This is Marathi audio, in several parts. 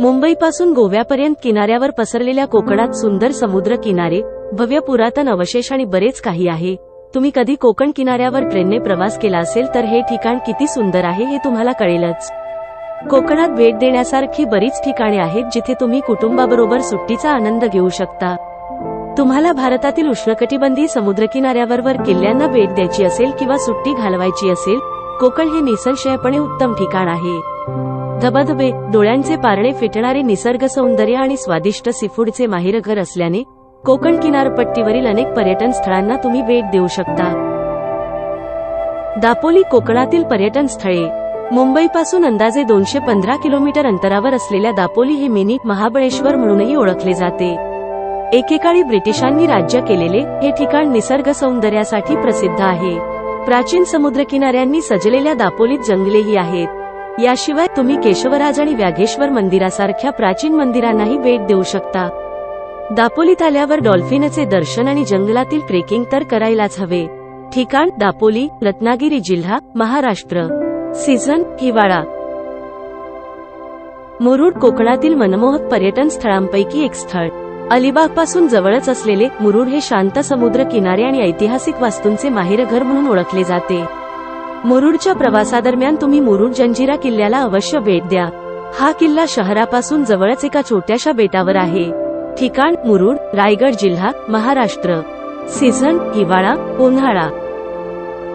मुंबईपासून गोव्यापर्यंत किनाऱ्यावर पसरलेल्या कोकणात सुंदर समुद्र किनारे भव्य पुरातन अवशेष आणि बरेच काही आहे. तुम्ही कधी कोकण किनाऱ्यावर ट्रेनने प्रवास केला असेल तर हे ठिकाण किती सुंदर आहे हे तुम्हाला कळेलच. कोकणात भेट देण्यासारखी बरीच ठिकाणे आहेत जिथे तुम्ही कुटुंबाबरोबर सुट्टीचा आनंद घेऊ शकता. तुम्हाला भारतातील उष्णकटिबंधीय समुद्रकिनाऱ्यावर किनाऱ्यावर किल्ल्यांना भेट द्यायची असेल किंवा सुट्टी घालवायची असेल कोकण हे निसंशयपणे उत्तम ठिकाण आहे. धबधबे डोळ्यांचे पारणे फिटणारे निसर्ग सौंदर्य आणि स्वादिष्ट सीफूडचे माहेरघर असल्याने कोकण किनारपट्टीवरील अनेक पर्यटन स्थळांना तुम्ही भेट देऊ शकता. दापोली कोकणातील पर्यटन स्थळे. मुंबईपासून अंदाजे दोनशे पंधरा किलोमीटर अंतरावर असलेल्या दापोली हे मिनी महाबळेश्वर म्हणूनही ओळखले जाते. एकेकाळी ब्रिटिशांनी राज्य केलेले हे ठिकाण निसर्ग सौंदर्यासाठी प्रसिद्ध आहे. प्राचीन समुद्रकिनाऱ्यांनी सजलेल्या दापोलीत जंगलेही आहेत. याशिवाय तुम्ही केशवराज आणि व्याघेश्वर मंदिरासारख्या प्राचीन मंदिरांनाही भेट देऊ शकता. दापोलीत आल्यावर डॉल्फिनचे दर्शन आणि जंगलातील ट्रेकिंग तर करायलाच हवे. ठिकाण दापोली रत्नागिरी जिल्हा महाराष्ट्र. सीझन हिवाळा. मुरुड कोकणातील मनमोहक पर्यटन स्थळांपैकी एक स्थळ. अलिबागपासून जवळच असलेले मुरुड हे शांत समुद्र किनारे आणि ऐतिहासिक वास्तूंचे माहेरघर म्हणून ओळखले जाते. मुरुडच्या प्रवासादरम्यान तुम्ही मुरुड जंजिरा किल्ल्याला अवश्य भेट द्या. हा किल्ला शहरापासून जवळच एका छोट्याशा बेटावर आहे. ठिकाण मुरुड रायगड जिल्हा महाराष्ट्र. सीझन हिवाळा उन्हाळा.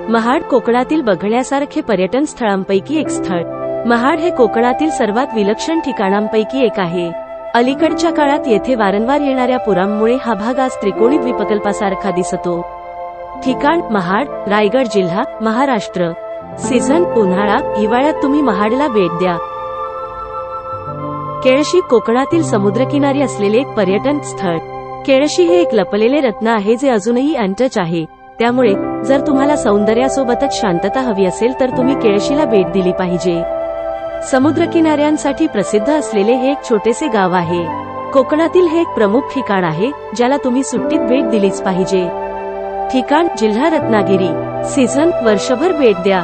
महाड कोकणातील बघण्यासारखे पर्यटन स्थळांपैकी एक स्थळ. महाड हे कोकणातील सर्वात विलक्षण ठिकाणांपैकी एक आहे. अलीकडच्या काळात येथे वारंवार येणाऱ्या पुरांमुळे हा भाग आज त्रिकोणी द्वीपकल्पासारखा दिसतो. ठिकाण महाड रायगड जिल्हा महाराष्ट्र. सीझन उन्हाळा हिवाळ्यात तुम्ही महाडला भेट द्या. केळशी कोकणातील समुद्रकिनारी असलेले एक पर्यटन स्थळ. केळशी हे एक लपलेले रत्न आहे जे अजूनही अनटच आहे. त्यामुळे जर तुम्हाला सौंदर्यासोबतच शांतता हवी असेल तर तुम्ही केळशीला भेट दिली पाहिजे. समुद्रकिनाऱ्यांसाठी प्रसिद्ध असलेले हे एक छोटेसे गाव आहे. कोकणातील हे एक प्रमुख ठिकाण आहे ज्याला तुम्ही सुट्टीत भेट दिलीच पाहिजे. ठिकाण जिल्हा रत्नागिरी. सीझन वर्षभर भेट द्या.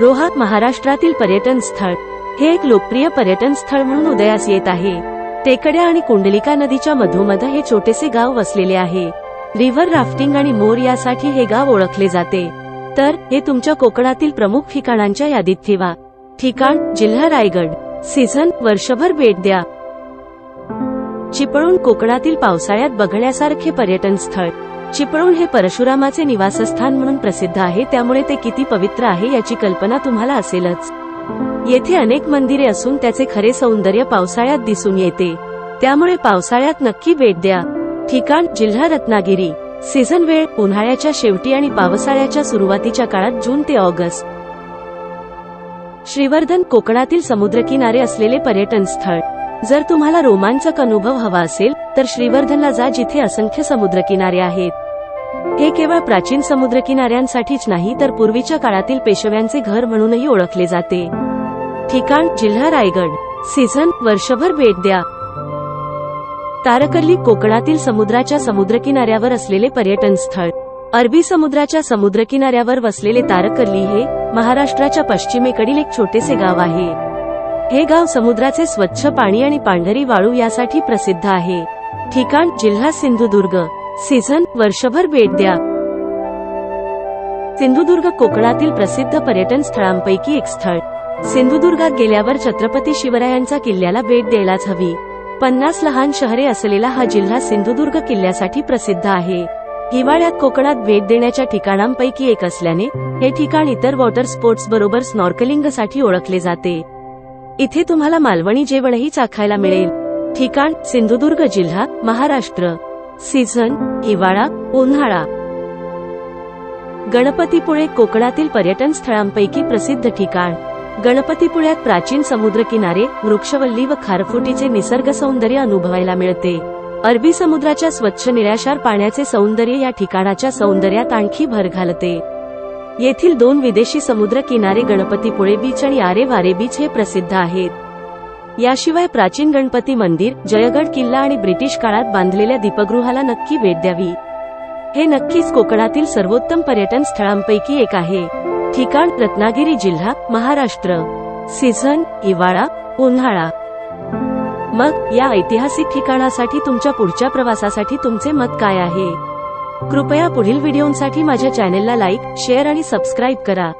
रोहा महाराष्ट्रातील पर्यटन स्थळ. हे एक लोकप्रिय पर्यटन स्थळ म्हणून उदयास येत आहे. टेकड्या आणि कुंडलिका नदीच्या मधोमध हे छोटेसे गाव वसलेले आहे. रिव्हर राफ्टिंग आणि मोर यासाठी हे गाव ओळखले जाते. तर हे तुमच्या कोकणातील प्रमुख ठिकाणांच्या यादीत ठेवा. ठिकाण जिल्हा रायगड. सीझन वर्षभर भेट द्या. चिपळूण कोकणातील पावसाळ्यात बघण्यासारखे पर्यटन स्थळ. चिपळूण हे परशुरामाचे निवासस्थान म्हणून प्रसिद्ध आहे त्यामुळे ते किती पवित्र आहे याची कल्पना तुम्हाला असेलच. येथे अनेक मंदिरे असून त्याचे खरे सौंदर्य पावसाळ्यात दिसून येते. त्यामुळे पावसाळ्यात नक्की भेट द्या. ठिकाण जिल्हा रत्नागिरी. सीझन वेळ उन्हाळ्याच्या शेवटी आणि पावसाळ्याच्या सुरुवातीच्या काळात जून ते ऑगस्ट. श्रीवर्धन कोकणातील समुद्रकिनारे असलेले पर्यटन स्थळ. जर तुम्हाला रोमांचक अनुभव हवा असेल तर श्रीवर्धनला जा जिथे असंख्य समुद्रकिनारे आहेत. हे केवळ प्राचीन समुद्रकिनाऱ्यांसाठीच नाही तर पूर्वीच्या काळातील पेशव्यांचे घर म्हणूनही ओळखले जाते. ठिकाण जिल्हा रायगड. सीझन. वर्षभर भेट द्या. तारकर्ली कोकणातील समुद्राच्या समुद्रकिनाऱ्यावर असलेले पर्यटन स्थळ. अरबी समुद्राच्या समुद्रकिनाऱ्यावर वसलेले तारकर्ली हे महाराष्ट्राच्या पश्चिमेकडील एक छोटेसे गाव आहे. हे गाव समुद्राचे स्वच्छ पाणी आणि पांढरी वाळू यासाठी प्रसिद्ध आहे. ठिकाण जिल्हा सिंधुदुर्ग. सीझन वर्षभर भेट द्या. सिंधुदुर्ग कोकणातील प्रसिद्ध पर्यटन स्थळांपैकी एक स्थळ. सिंधुदुर्गात गेल्यावर छत्रपती शिवरायांच्या किल्ल्याला भेट द्यायलाच हवी. पन्नास लहान शहरे असलेला हा जिल्हा सिंधुदुर्ग किल्ल्यासाठी प्रसिद्ध आहे. हिवाळ्यात कोकणात भेट देण्याच्या ठिकाणांपैकी एक असल्याने हे ठिकाण इतर वॉटर स्पोर्ट्स बरोबर स्नॉर्कलिंगसाठी ओळखले जाते. इथे तुम्हाला मालवणी जेवणही चाखायला मिळेल. ठिकाण सिंधुदुर्ग जिल्हा महाराष्ट्र. सीझन हिवाळा उन्हाळा. गणपतीपुळे कोकणातील पर्यटन स्थळांपैकी प्रसिद्ध ठिकाण. गणपतीपुळ्यात प्राचीन समुद्रकिनारे वृक्षवल्ली व खारफुटीचे निसर्ग सौंदर्य अनुभवायला मिळते. अरबी समुद्राच्या स्वच्छ निराशार पाण्याचे सौंदर्य या ठिकाणाच्या सौंदर्यात आणखी भर घालते. येथील दोन विदेशी समुद्र किनारे गणपतीपुळे बीच आणि आरे वारे बीच हे प्रसिद्ध आहेत. याशिवाय प्राचीन गणपती मंदिर जयगड किल्ला आणि ब्रिटिश काळात बांधलेल्या दीपगृहाला नक्की भेट द्यावी. हे नक्कीच कोकणातील सर्वोत्तम पर्यटन स्थळांपैकी एक आहे. ठिकाण रत्नागिरी जिल्हा महाराष्ट्र. सीझन हिवाळा उन्हाळा. मग या ऐतिहासिक ठिकाणासाठी तुमच्या पुढच्या प्रवासासाठी तुमचे मत काय आहे? कृपया पुढील व्हिडिओंसाठी माझ्या चॅनेलला लाईक शेअर आणि सबस्क्राईब करा.